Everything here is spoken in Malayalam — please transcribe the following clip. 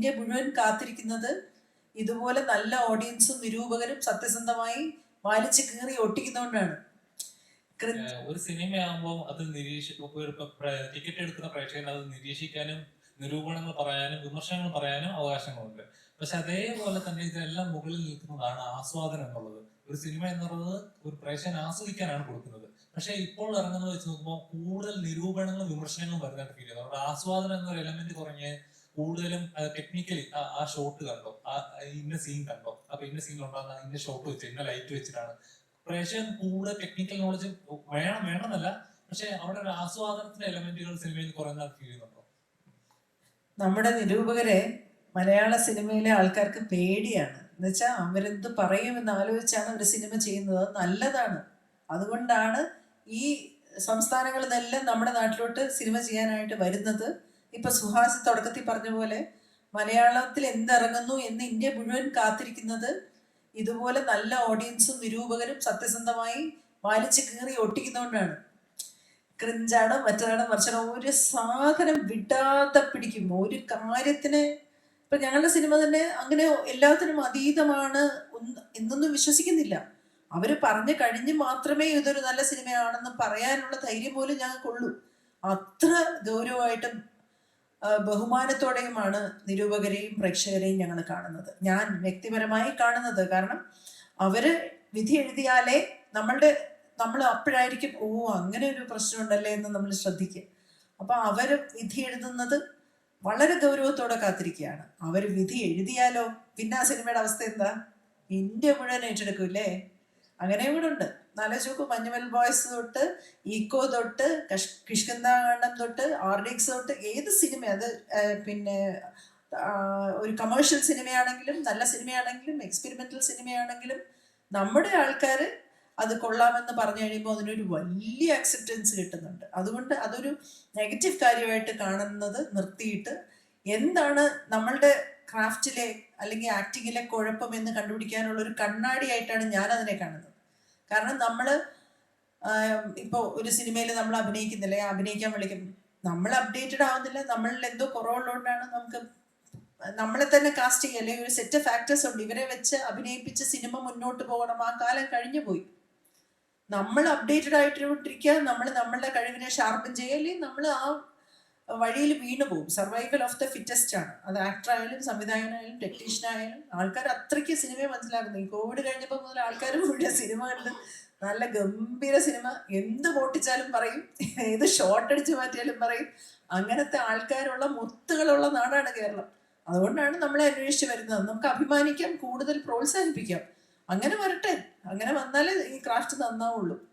ഇന്ത്യ മുഴുവൻ കാത്തിരിക്കുന്നത് ഇതുപോലെ നല്ല ഓഡിയൻസും നിരൂപകരും സത്യസന്ധമായി വലിച്ചു കീറി ഒട്ടിക്കുന്നതുകൊണ്ടാണ് ഒരു സിനിമയാകുമ്പോൾ അത് ടിക്കറ്റ് എടുക്കുന്ന പ്രേക്ഷകൻ അത് നിരീക്ഷിക്കാനും നിരൂപണങ്ങൾ പറയാനും വിമർശനങ്ങൾ പറയാനും അവകാശങ്ങളുണ്ട്. പക്ഷെ അതേപോലെ തന്നെ ഇതെല്ലാം മുകളിൽ നിൽക്കുന്നതാണ് ആസ്വാദനം എന്നുള്ളത്. ഒരു സിനിമ എന്നുള്ളത് ഒരു പ്രേക്ഷകൻ ആസ്വദിക്കാനാണ് കൊടുക്കുന്നത്. പക്ഷെ ഇപ്പോൾ ഇറങ്ങുന്നത് വെച്ച് നോക്കുമ്പോൾ കൂടുതൽ നിരൂപണങ്ങളും വിമർശനങ്ങളും വരുന്നതായിട്ട് ഫീൽ ചെയ്യുന്നു. അവിടെ ആസ്വാദനം എന്നൊരു എലമെന്റ് കുറഞ്ഞ് കൂടുതലും ടെക്നിക്കലി ആ ഷോട്ട് കണ്ടോ? ആ ഇന്ന സീൻ കണ്ടോ? അപ്പൊ ഇന്ന സീൻ സീനിലുണ്ടാകുന്ന ഇന്ന ഷോട്ട് വെച്ച് ഇന്ന ലൈറ്റ് വെച്ചിട്ടാണ്. പ്രേക്ഷകൻ കൂടുതൽ ടെക്നിക്കൽ നോളജ് വേണം വേണമെന്നല്ല പക്ഷെ അവിടെ ഒരു ആസ്വാദനത്തിന്റെ എലമെന്റുകൾ സിനിമയിൽ കുറയുന്നതായിട്ട് ഫീൽ ചെയ്യുന്നുണ്ടോ? നമ്മുടെ നിരൂപകരെ മലയാള സിനിമയിലെ ആൾക്കാർക്ക് പേടിയാണ്. എന്നുവെച്ചാൽ അവരെന്ത് പറയുമെന്ന് ആലോചിച്ചാണ് അവർ സിനിമ ചെയ്യുന്നത്. നല്ലതാണ്. അതുകൊണ്ടാണ് ഈ സംസ്ഥാനങ്ങളിൽ നിന്നെല്ലാം നമ്മുടെ നാട്ടിലോട്ട് സിനിമ ചെയ്യാനായിട്ട് വരുന്നത്. ഇപ്പൊ സുഹാസ് തുടക്കത്തിൽ പറഞ്ഞ പോലെ മലയാളത്തിൽ എന്തിറങ്ങുന്നു എന്ന് ഇന്ത്യ മുഴുവൻ കാത്തിരിക്കുന്നത് ഇതുപോലെ നല്ല ഓഡിയൻസും നിരൂപകരും സത്യസന്ധമായി വലിച്ചു കീറി ഒട്ടിക്കുന്നതുകൊണ്ടാണ് ക്രിഞ്ചാണ് മറ്റൊരാണ് മറിച്ചാണ് ഒരു സാധനം വിടാതെ പിടിക്കും. ഒരു കാര്യത്തിന് ഇപ്പൊ ഞങ്ങളുടെ സിനിമ തന്നെ അങ്ങനെ എല്ലാത്തിനും അതീതമാണ് എന്നൊന്നും വിശ്വസിക്കുന്നില്ല. അവർ പറഞ്ഞു കഴിഞ്ഞ് മാത്രമേ ഇതൊരു നല്ല സിനിമയാണെന്ന് പറയാനുള്ള ധൈര്യം പോലും ഞങ്ങൾക്കുള്ളൂ. അത്ര ഗൗരവമായിട്ടും ബഹുമാനത്തോടെയുമാണ് നിരൂപകരെയും പ്രേക്ഷകരെയും ഞങ്ങൾ കാണുന്നത്. ഞാൻ വ്യക്തിപരമായി കാണുന്നത് കാരണം അവർ വിധി എഴുതിയാലേ നമ്മളുടെ നമ്മൾ അപ്പോഴായിരിക്കും ഓ അങ്ങനെ ഒരു പ്രശ്നമുണ്ടല്ലേ എന്ന് നമ്മൾ ശ്രദ്ധിക്കുക. അപ്പൊ അവർ വിധി എഴുതുന്നത് വളരെ ഗൗരവത്തോടെ കാത്തിരിക്കുകയാണ്. അവർ വിധി എഴുതിയാലോ? പിന്നെ ആ സിനിമയുടെ അവസ്ഥ എന്താ? ഇന്ത്യ മുഴുവൻ ഏറ്റെടുക്കൂലേ അങ്ങനെ ഇവിടെ ഉണ്ട്. നാലോചോക്ക് മഞ്ഞുമൽ ബോയ്സ് തൊട്ട് ഈക്കോ തൊട്ട് കഷ് തൊട്ട് ആർഡിക്സ് തൊട്ട് ഏത് സിനിമ അത് പിന്നെ ഒരു കമേഴ്ഷ്യൽ സിനിമയാണെങ്കിലും നല്ല സിനിമയാണെങ്കിലും എക്സ്പെരിമെന്റൽ സിനിമയാണെങ്കിലും നമ്മുടെ ആൾക്കാർ അത് കൊള്ളാമെന്ന് പറഞ്ഞു കഴിയുമ്പോൾ അതിനൊരു വലിയ അക്സെപ്റ്റൻസ് കിട്ടുന്നുണ്ട്. അതുകൊണ്ട് അതൊരു നെഗറ്റീവ് കാര്യമായിട്ട് കാണുന്നത് നിർത്തിയിട്ട് എന്താണ് നമ്മളുടെ ക്രാഫ്റ്റിലെ അല്ലെങ്കിൽ ആക്ടിങ്ങിലെ കുഴപ്പം എന്ന് കണ്ടുപിടിക്കാനുള്ള ഒരു കണ്ണാടിയായിട്ടാണ് ഞാൻ അതിനെ കാണുന്നത്. കാരണം നമ്മൾ ഇപ്പോൾ ഒരു സിനിമയിൽ നമ്മൾ അഭിനയിക്കുന്നില്ലേ അഭിനയിക്കാൻ വിളിക്കും. നമ്മൾ അപ്ഡേറ്റഡ് ആവുന്നില്ല. നമ്മളിൽ എന്തോ കുറവുള്ളതുകൊണ്ടാണ് നമുക്ക് നമ്മളെ തന്നെ കാസ്റ്റ് ചെയ്യുക. അല്ലെങ്കിൽ ഒരു സെറ്റ് ഫാക്ടേഴ്സ് ഉണ്ട്. ഇവരെ വെച്ച് അഭിനയിപ്പിച്ച് സിനിമ മുന്നോട്ട് പോകണം. ആ കാലം കഴിഞ്ഞു പോയി. നമ്മൾ അപ്ഡേറ്റഡ് ആയിട്ടിരിക്കുക നമ്മൾ നമ്മളുടെ കഴിവിനെ ഷാർപ്പൻ ചെയ്യുക. അല്ലെങ്കിൽ നമ്മൾ ആ വഴിയിൽ വീണു പോകും. സർവൈവൽ ഓഫ് ദ ഫിറ്റസ്റ്റ് ആണ്. അത് ആക്ടർ ആയാലും സംവിധായകനായാലും ടെക്നീഷ്യൻ ആയാലും ആൾക്കാർ അത്രയ്ക്ക് സിനിമയെ മനസ്സിലാക്കുന്നു. ഈ കോവിഡ് കഴിഞ്ഞപ്പോൾ മുതൽ ആൾക്കാർ മുഴുവൻ സിനിമ കണ്ട് നല്ല ഗംഭീര സിനിമ എന്ത് പൊട്ടിച്ചാലും പറയും. ഏത് ഷോർട്ട് അടിച്ച് മാറ്റിയാലും പറയും. അങ്ങനത്തെ ആൾക്കാരുള്ള മുത്തുകളുള്ള നാടാണ് കേരളം. അതുകൊണ്ടാണ് നമ്മളെ അന്വേഷിച്ച് വരുന്നത്. നമുക്ക് അഭിമാനിക്കാം കൂടുതൽ പ്രോത്സാഹിപ്പിക്കാം. അങ്ങനെ വരട്ടെ. അങ്ങനെ വന്നാലേ ഈ ക്രാഫ്റ്റ് നന്നാവുള്ളൂ.